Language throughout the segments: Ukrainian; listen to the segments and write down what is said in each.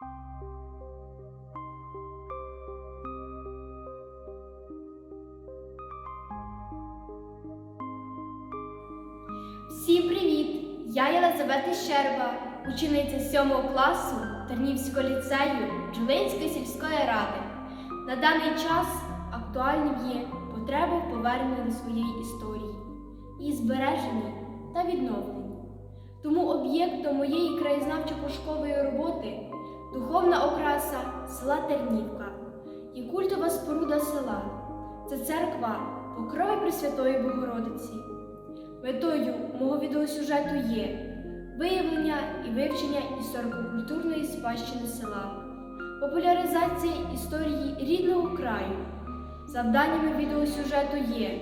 Всім привіт! Я Єлизавета Щерба, учениця 7 класу Тернівського ліцею Джулинської сільської ради. На даний час актуальним є потреба в поверненні до своєї історії, її збереженні та відновленні. Тому об'єктом моєї краєзнавчо-пошукової роботи духовна окраса села Тернівка і культова споруда села. Це церква Покрови Пресвятої Богородиці. Метою мого відеосюжету є виявлення і вивчення історико-культурної спадщини села, популяризація історії рідного краю. Завданнями відеосюжету є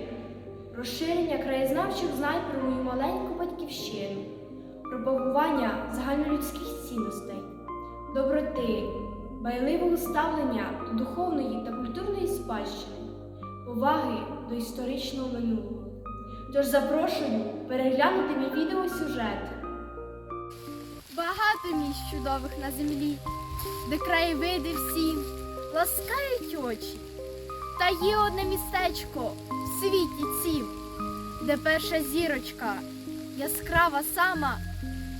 розширення краєзнавчих знань про мою маленьку батьківщину, пропагування загальнолюдських цінностей, доброти, байливого ставлення до духовної та культурної спадщини, поваги до історичного минулого. Тож запрошую переглянути мій відеосюжет. Багато місць чудових на землі, де краєвиди всі ласкають очі. Та є одне містечко в світі цім, де перша зірочка, яскрава сама,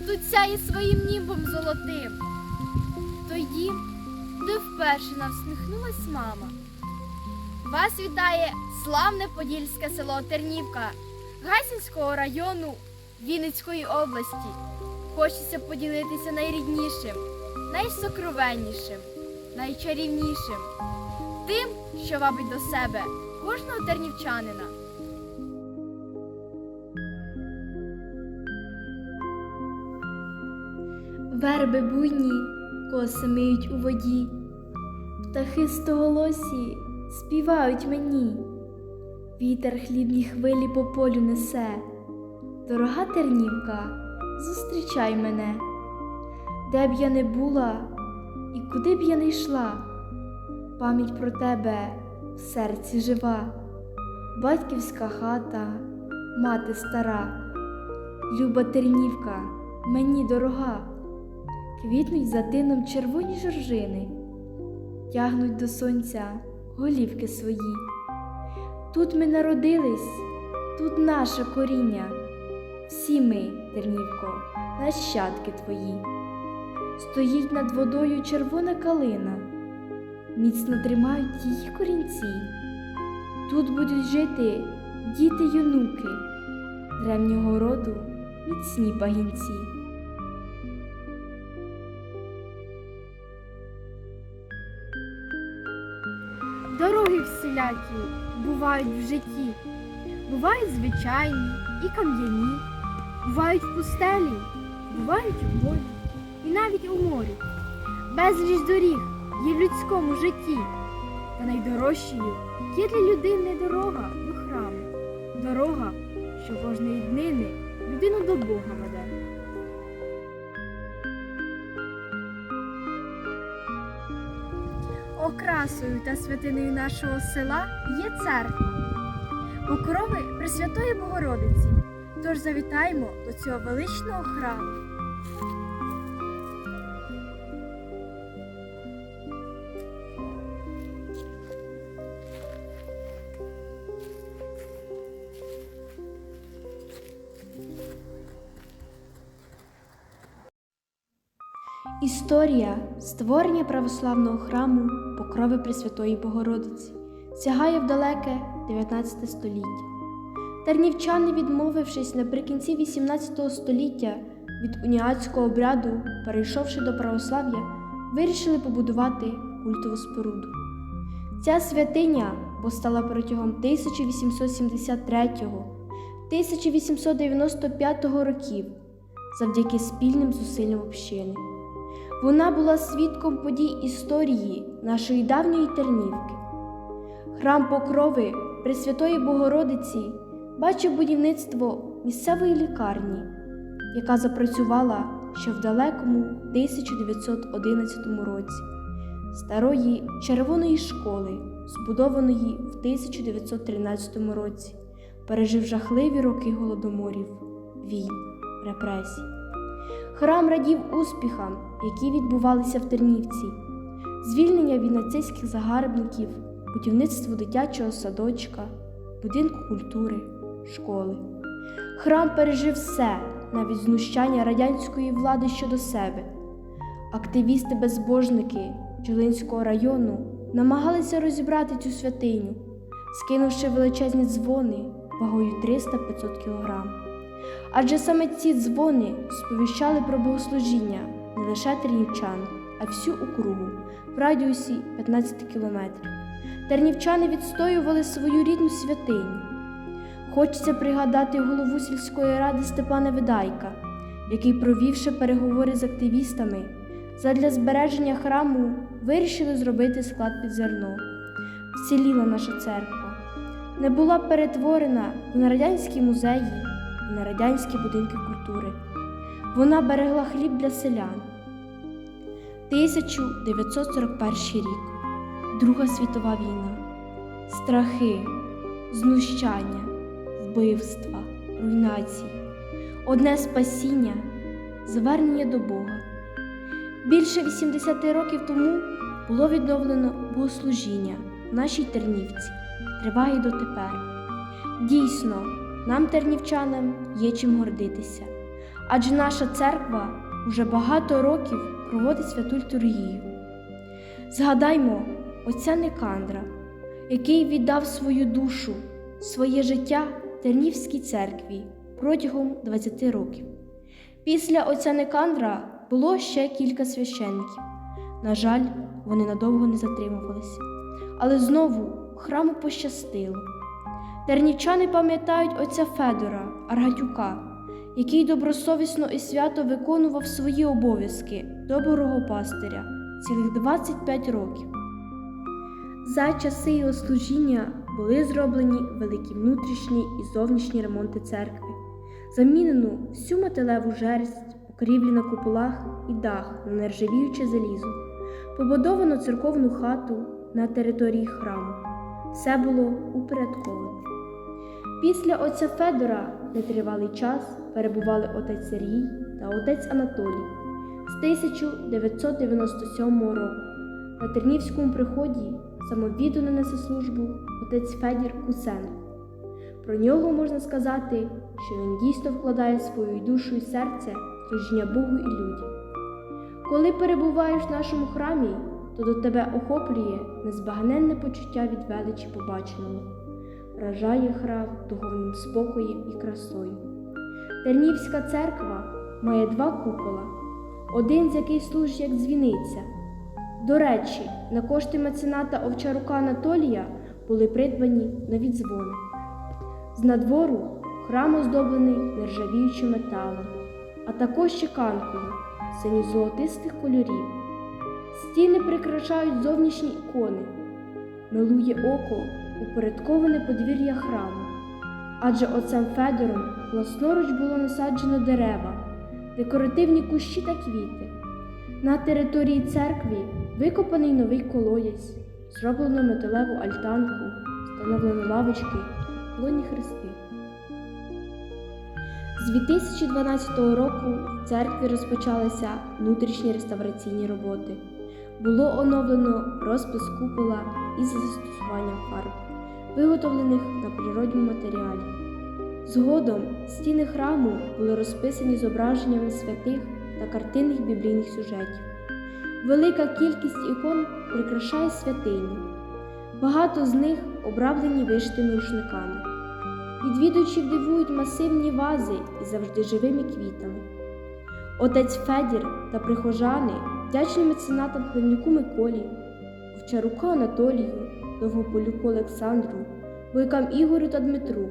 тут сяє своїм німбом золотим. Той дім, де вперше навсміхнулась мама. Вас вітає славне подільське село Тернівка Гайсинського району Вінницької області. Хочеться поділитися найріднішим, найсокровеннішим, найчарівнішим, тим, що вабить до себе кожного тернівчанина. Верби буйні коси миють у воді, птахи стоголосі співають мені, вітер хлібні хвилі по полю несе. Дорога тернівка, зустрічай мене, де б я не була і куди б я не йшла, пам'ять про тебе в серці жива, батьківська хата, мати стара, люба тернівка, мені дорога. Квітнуть за тином червоні жоржини, тягнуть до сонця голівки свої. Тут ми народились, тут наше коріння, всі ми, Тернівко, нащадки твої. Стоїть над водою червона калина, міцно тримають її корінці. Тут будуть жити діти юнуки, древнього роду міцні пагінці. Дороги всілякі бувають в житті, бувають звичайні і кам'яні, бувають в пустелі, бувають у полі і навіть у морі. Безліч доріг є в людському житті, та найдорожчою є для людини дорога до храму, дорога, що кожної днини людину до Бога Окрасою та святиною нашого села є церква, покрови Пресвятої Богородиці. Тож завітаємо до цього величного храму. Історія створення православного храму Покрови Пресвятої Богородиці сягає в далеке 19 століття. Тернівчани, відмовившись наприкінці 18 століття від уніатського обряду, перейшовши до православ'я, вирішили побудувати культову споруду. Ця святиня постала протягом 1873-1895 років завдяки спільним зусиллям общини. Вона була свідком подій історії нашої давньої Тернівки. Храм Покрови Пресвятої Богородиці бачив будівництво місцевої лікарні, яка запрацювала ще в далекому 1911 році, старої червоної школи, збудованої в 1913 році, пережив жахливі роки голодоморів, війн, репресій. Храм радів успіхам, які відбувалися в Тернівці, звільнення від нацистських загарбників, будівництво дитячого садочка, будинку культури, школи. Храм пережив все, навіть знущання радянської влади щодо себе. Активісти-безбожники Джолинського району намагалися розібрати цю святиню, скинувши величезні дзвони вагою 300-500 кг. Адже саме ці дзвони сповіщали про богослужіння не лише тернівчан, а всю округу в радіусі 15 кілометрів. Тернівчани відстоювали свою рідну святиню. Хочеться пригадати голову сільської ради Степана Видайка, який, провівши переговори з активістами, задля збереження храму вирішили зробити склад під зерно. Вціліла наша церква, не була перетворена на радянські музеї на радянські будинки культури. Вона берегла хліб для селян. 1941 рік, Друга світова війна, страхи, знущання, вбивства, руйнації, одне спасіння, звернення до Бога. Більше 80 років тому було відновлено богослужіння в нашій Тернівці. Триває дотепер. Дійсно, нам, тернівчанам, є чим гордитися, адже наша церква уже багато років проводить святу літургію. Згадаймо отця Никандра, який віддав свою душу, своє життя Тернівській церкві протягом 20 років. Після отця Никандра було ще кілька священників. На жаль, вони надовго не затримувалися. Але знову храму пощастило. Тернівчани пам'ятають отця Федора Аргатюка, який добросовісно і свято виконував свої обов'язки доброго пастиря цілих 25 років. За часи його служіння були зроблені великі внутрішні і зовнішні ремонти церкви, замінено всю металеву жерсть, покрівлі на куполах і дах на нержавіюче залізо, побудовано церковну хату на території храму. Все було упорядковано. Після отця Федора нетривалий час перебували отець Сергій та отець Анатолій з 1997 року. На Тернівському приході самовіддано несе службу отець Федір Кусенко. Про нього можна сказати, що він дійсно вкладає свою душу і серце служіння Богу і людям. Коли перебуваєш в нашому храмі, то до тебе охоплює незбагненне почуття від величі побаченого, вражає храм духовним спокоєм і красою. Тернівська церква має два купола, один з яких служить як дзвіниця. До речі, на кошти мецената Овчарука Анатолія були придбані нові дзвони. З надвору храм оздоблений нержавіючим металом, а також чеканкою синьо-золотистих кольорів. Стіни прикрашають зовнішні ікони, милує око упорядковане подвір'я храму, адже отцем Федором власноруч було насаджено дерева, декоративні кущі та квіти. На території церкви викопаний новий колодязь, зроблено металеву альтанку, встановлено лавочки, колоні хрести. З 2012 року в церкві розпочалися внутрішні реставраційні роботи. Було оновлено розпис купола із застосуванням фарб, виготовлених на природньому матеріалі. Згодом стіни храму були розписані зображеннями святих та картинних біблійних сюжетів. Велика кількість ікон прикрашає святиню. Багато з них обраблені вишитими рушниками. Відвідувачів дивують масивні вази із завжди живими квітами. Отець Федір та прихожани вдячні меценатам Хливнюку Миколі, Овчаруку Анатолію, Довгополюку Олександру, Бойкам Ігорю та Дмитру,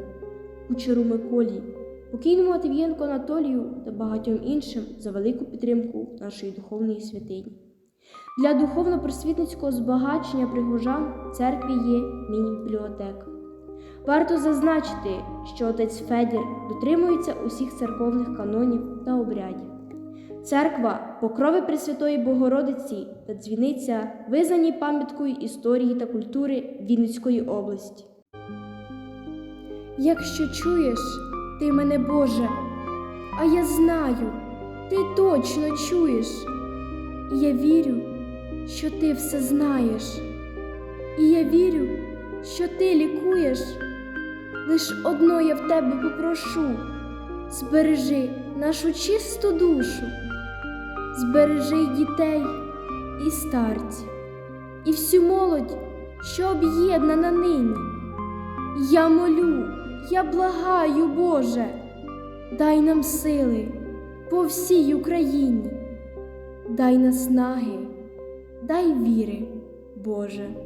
Кучеру Миколі, покійному Матвієнку Анатолію та багатьом іншим за велику підтримку нашої духовної святині. Для духовно-просвітницького збагачення прихожан в церкві є міні-бібліотека. Варто зазначити, що отець Федір дотримується усіх церковних канонів та обрядів. Церква Покрови Пресвятої Богородиці та дзвіниця визнані пам'яткою історії та культури Вінницької області. Якщо чуєш, ти мене Боже, а я знаю, ти точно чуєш. І я вірю, що ти все знаєш. І я вірю, що ти лікуєш. Лиш одно я в тебе попрошу, збережи нашу чисту душу, збережи дітей і старців, і всю молодь, що об'єднана нині. Я молю, я благаю, Боже, дай нам сили по всій Україні, дай наснаги, дай віри, Боже.